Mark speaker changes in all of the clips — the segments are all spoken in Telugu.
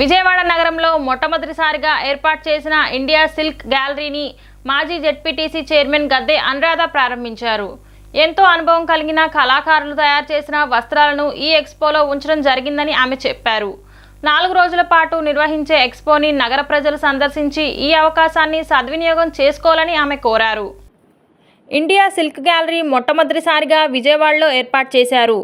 Speaker 1: విజయవాడ నగరంలో మొట్టమొదటిసారిగా ఏర్పాటు చేసిన ఇండియా సిల్క్ గ్యాలరీని మాజీ జెడ్పీటీసీ చైర్మన్ గద్దె అనురాధ ప్రారంభించారు. ఎంతో అనుభవం కలిగిన కళాకారులు తయారు చేసిన వస్త్రాలను ఈ ఎక్స్పోలో ఉంచడం జరిగిందని ఆమె చెప్పారు. నాలుగు రోజుల పాటు నిర్వహించే ఎక్స్పోని నగర ప్రజలు సందర్శించి ఈ అవకాశాన్ని సద్వినియోగం చేసుకోవాలని ఆమె కోరారు. ఇండియా సిల్క్ గ్యాలరీ మొట్టమొదటిసారిగా విజయవాడలో ఏర్పాటు చేశారు.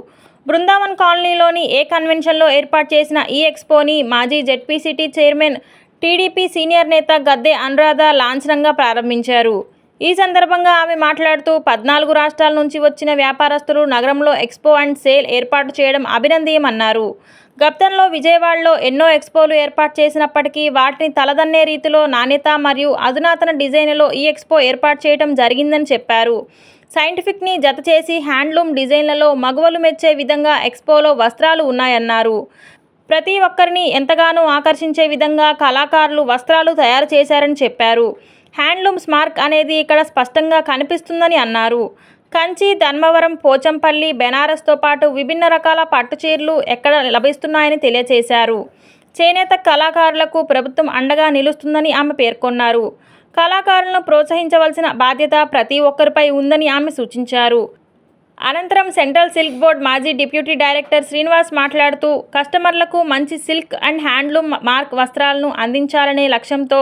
Speaker 1: బృందావన్ కాలనీలోని ఏ కన్వెన్షన్లో ఏర్పాటు చేసిన ఈ ఎక్స్పోని మాజీ జెడ్పీసీటీ చైర్మన్ టీడీపీ సీనియర్ నేత గద్దె అనురాధ లాంఛనంగా ప్రారంభించారు. ఈ సందర్భంగా ఆమె మాట్లాడుతూ పద్నాలుగు రాష్ట్రాల నుంచి వచ్చిన వ్యాపారస్తులు నగరంలో ఎక్స్పో అండ్ సేల్ ఏర్పాటు చేయడం అభినందీయమన్నారు గతంలో విజయవాడలో ఎన్నో ఎక్స్పోలు ఏర్పాటు చేసినప్పటికీ వాటిని తలదన్నే రీతిలో నాణ్యత మరియు అధునాతన డిజైన్లో ఈ ఎక్స్పో ఏర్పాటు చేయడం జరిగిందని చెప్పారు. సైంటిఫిక్ని జత చేసి హ్యాండ్లూమ్ డిజైన్లలో మగవలు మెచ్చే విధంగా ఎక్స్పోలో వస్త్రాలు ఉన్నాయన్నారు. ప్రతి ఒక్కరిని ఎంతగానో ఆకర్షించే విధంగా కళాకారులు వస్త్రాలు తయారు చేశారని చెప్పారు. హ్యాండ్లూమ్ స్మార్క్ అనేది ఇక్కడ స్పష్టంగా కనిపిస్తుందని అన్నారు. కంచి ధర్మవరం పోచంపల్లి బెనారస్తో పాటు విభిన్న రకాల పట్టు చీరలు ఎక్కడ లభిస్తున్నాయని తెలియజేశారు చేనేత కళాకారులకు ప్రభుత్వం అండగా నిలుస్తుందని ఆమె పేర్కొన్నారు. కళాకారులను ప్రోత్సహించవలసిన బాధ్యత ప్రతి ఒక్కరిపై ఉందని ఆమె సూచించారు. అనంతరం సెంట్రల్ సిల్క్ బోర్డ్ మాజీ డిప్యూటీ డైరెక్టర్ శ్రీనివాస్ మాట్లాడుతూ కస్టమర్లకు మంచి సిల్క్ అండ్ హ్యాండ్లూమ్ మార్క్ వస్త్రాలను అందించాలనే లక్ష్యంతో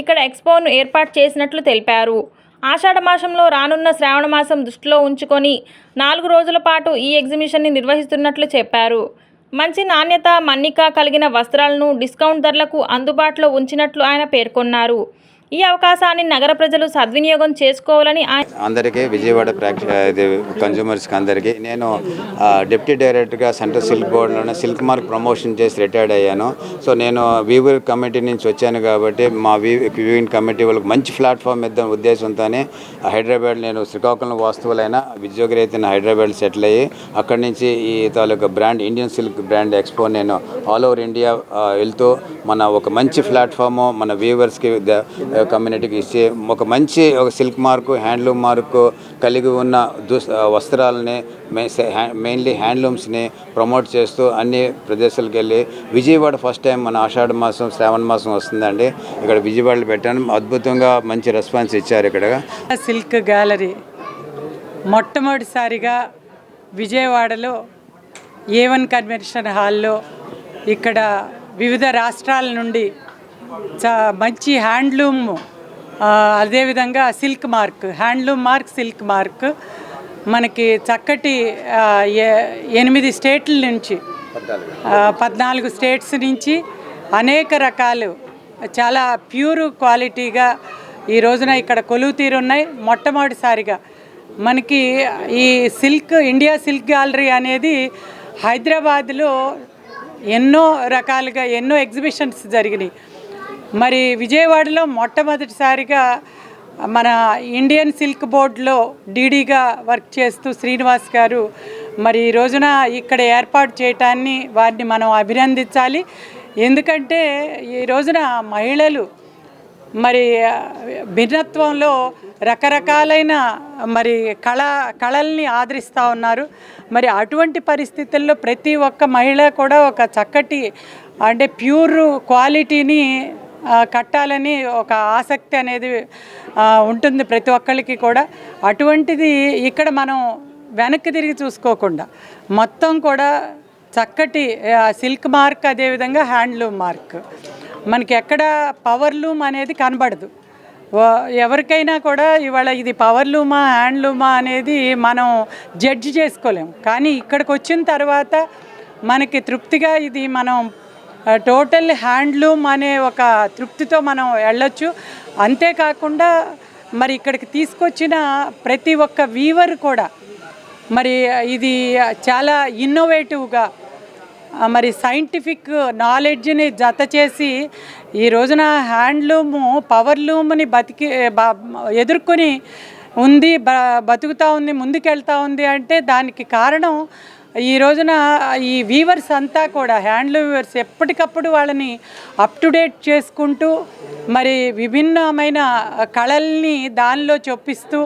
Speaker 1: ఇక్కడ ఎక్స్పోను ఏర్పాటు చేసినట్లు తెలిపారు. ఆషాఢ మాసంలో రానున్న శ్రావణ మాసం దృష్టిలో ఉంచుకొని నాలుగు రోజుల పాటు ఈ ఎగ్జిబిషన్ని నిర్వహిస్తున్నట్లు చెప్పారు. మంచి నాణ్యత మన్నిక కలిగిన వస్త్రాలను డిస్కౌంట్ ధరలకు అందుబాటులో ఉంచినట్లు ఆయన పేర్కొన్నారు. ఈ అవకాశాన్ని నగర ప్రజలు సద్వినియోగం చేసుకోవాలని
Speaker 2: అందరికీ విజయవాడ ప్రేక్ష కన్జ్యూమర్స్కి అందరికీ. నేను ఆ, డిప్యూటీ డైరెక్టర్గా సెంట్రల్ సిల్క్ బోర్డులోనే సిల్క్ మార్క్ ప్రమోషన్ చేసి రిటైర్డ్ అయ్యాను. సో నేను వీవర్ కమిటీ నుంచి వచ్చాను కాబట్టి మా వీ కమిటీ వాళ్ళకి మంచి ప్లాట్ఫామ్ ఇద్దాం ఉద్దేశంతోనే హైదరాబాద్ నేను శ్రీకాకుళం వాస్తువులైన ఉద్యోగరీతిన హైదరాబాద్ సెటిల్ అయ్యి అక్కడి నుంచి ఈ తాలూకా brand Indian silk brand expo నేను ఆల్ ఓవర్ ఇండియా వెళ్తూ మన ఒక మంచి ప్లాట్ఫామ్ మన వ్యూవర్స్కి కమ్యూనిటీకి ఇచ్చి ఒక మంచి ఒక సిల్క్ మార్కు హ్యాండ్లూమ్ మార్కు కలిగి ఉన్న దుస్ వస్త్రాలని మెయిన్లీ హ్యాండ్లూమ్స్ని ప్రమోట్ చేస్తూ అన్ని ప్రదేశాలకు వెళ్ళి విజయవాడ ఫస్ట్ టైం మన ఆషాఢ మాసం శ్రావణ మాసం వస్తుందండి. ఇక్కడ విజయవాడలో పెట్టాను. అద్భుతంగా మంచి రెస్పాన్స్ ఇచ్చారు ఇక్కడ.
Speaker 3: సిల్క్ గ్యాలరీ మొట్టమొదటిసారిగా విజయవాడలో ఏ వన్ కన్వెన్షన్ హాల్లో ఇక్కడ వివిధ రాష్ట్రాల నుండి మంచి హ్యాండ్లూమ్ అదేవిధంగా silk mark handloom mark silk mark. మనకి చక్కటి ఎనిమిది స్టేట్ల నుంచి పద్నాలుగు స్టేట్స్ నుంచి అనేక రకాలు చాలా ప్యూర్ క్వాలిటీగా ఈ రోజున ఇక్కడ కొలువు తీరున్నాయి మొట్టమొదటిసారిగా మనకి ఈ సిల్క్ ఇండియా సిల్క్ గ్యాలరీ అనేది హైదరాబాద్లో ఎన్నో రకాలుగా ఎన్నో ఎగ్జిబిషన్స్ జరిగినాయి. మరి విజయవాడలో మొట్టమొదటిసారిగా మన ఇండియన్ సిల్క్ బోర్డ్లో డీడీగా వర్క్ చేస్తూ శ్రీనివాస్ గారు మరి ఈ రోజున ఇక్కడ ఏర్పాటు చేయటాన్ని వారిని మనం అభినందించాలి. ఎందుకంటే ఈ రోజున మహిళలు మరి భిన్నత్వంలో రకరకాలైన మరి కళ కళల్ని ఆదరిస్తూ ఉన్నారు. మరి అటువంటి పరిస్థితుల్లో ప్రతి ఒక్క మహిళ కూడా ఒక చక్కటి అంటే ప్యూర్ క్వాలిటీని కట్టాలని ఒక ఆసక్తి అనేది ఉంటుంది ప్రతి ఒక్కరికి కూడా. అటువంటిది ఇక్కడ మనం వెనక్కి తిరిగి చూసుకోకుండా మొత్తం కూడా చక్కటి ఆ, సిల్క్ మార్క్ అదేవిధంగా హ్యాండ్లూమ్ మార్క్. మనకి ఎక్కడ పవర్లూమ్ అనేది కనబడదు. ఎవరికైనా కూడా ఇవాళ ఇది పవర్లూమా హ్యాండ్లూమా అనేది మనం జడ్జి చేసుకోలేం కానీ ఇక్కడికి వచ్చిన తర్వాత మనకి తృప్తిగా ఇది మనం టోటల్ హ్యాండ్లూమ్ అనే ఒక తృప్తితో మనం వెళ్ళొచ్చు. అంతేకాకుండా మరి ఇక్కడికి తీసుకొచ్చిన ప్రతి ఒక్క వీవర్ కూడా మరి ఇది చాలా ఇన్నోవేటివ్గా మరి సైంటిఫిక్ నాలెడ్జ్ని జత చేసి ఈ రోజున హ్యాండ్లూము పవర్లూమ్ని బతికి బ- ఎదుర్కొని ఉంది బ బతుకుతూ ఉంది ముందుకెళ్తూ ఉంది అంటే దానికి కారణం ఈ రోజున ఈ వీవర్స్ అంతా కూడా హ్యాండ్లూమ్ వీవర్స్ ఎప్పటికప్పుడు వాళ్ళని అప్ టు డేట్ చేసుకుంటూ మరి విభిన్నమైన కళల్ని దానిలో చొప్పిస్తూ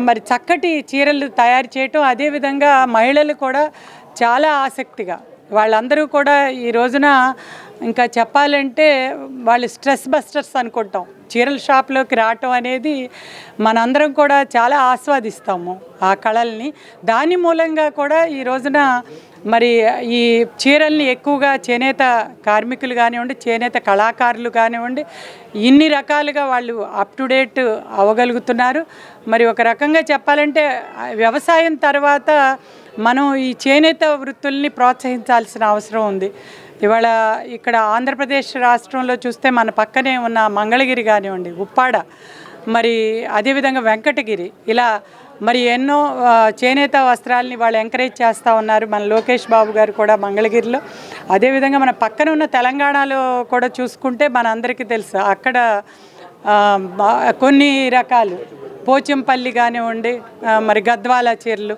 Speaker 3: మరి చక్కటి చీరలు తయారు చేయటం అదేవిధంగా మహిళలు కూడా చాలా ఆసక్తిగా. వాళ్ళందరూ కూడా ఈ రోజున ఇంకా చెప్పాలంటే వాళ్ళు స్ట్రెస్ బస్టర్స్ అనుకుంటాం. చీరల షాప్లోకి రావటం అనేది మనందరం కూడా చాలా ఆస్వాదిస్తాము ఆ కళల్ని. దాని మూలంగా కూడా ఈ రోజున మరి ఈ చీరల్ని ఎక్కువగా చేనేత కార్మికులు కానివ్వండి చేనేత కళాకారులు కానివ్వండి ఇన్ని రకాలుగా వాళ్ళు అప్ టు డేట్ అవ్వగలుగుతున్నారు. మరి ఒక రకంగా చెప్పాలంటే వ్యవసాయం తర్వాత మనం ఈ చేనేత వృత్తుల్ని ప్రోత్సహించాల్సిన అవసరం ఉంది. ఇవాళ ఇక్కడ ఆంధ్రప్రదేశ్ రాష్ట్రంలో చూస్తే మన పక్కనే ఉన్న మంగళగిరి కానివ్వండి ఉప్పాడ మరి అదేవిధంగా వెంకటగిరి ఇలా మరి ఎన్నో చేనేత వస్త్రాలని వాళ్ళు ఎంకరేజ్ చేస్తూ ఉన్నారు మన లోకేష్ బాబు గారు కూడా మంగళగిరిలో. అదేవిధంగా మన పక్కన ఉన్న తెలంగాణలో కూడా చూసుకుంటే మన అందరికీ తెలుసు అక్కడ కొన్ని రకాలు పోచంపల్లి కానివ్వండి మరి గద్వాల చీరలు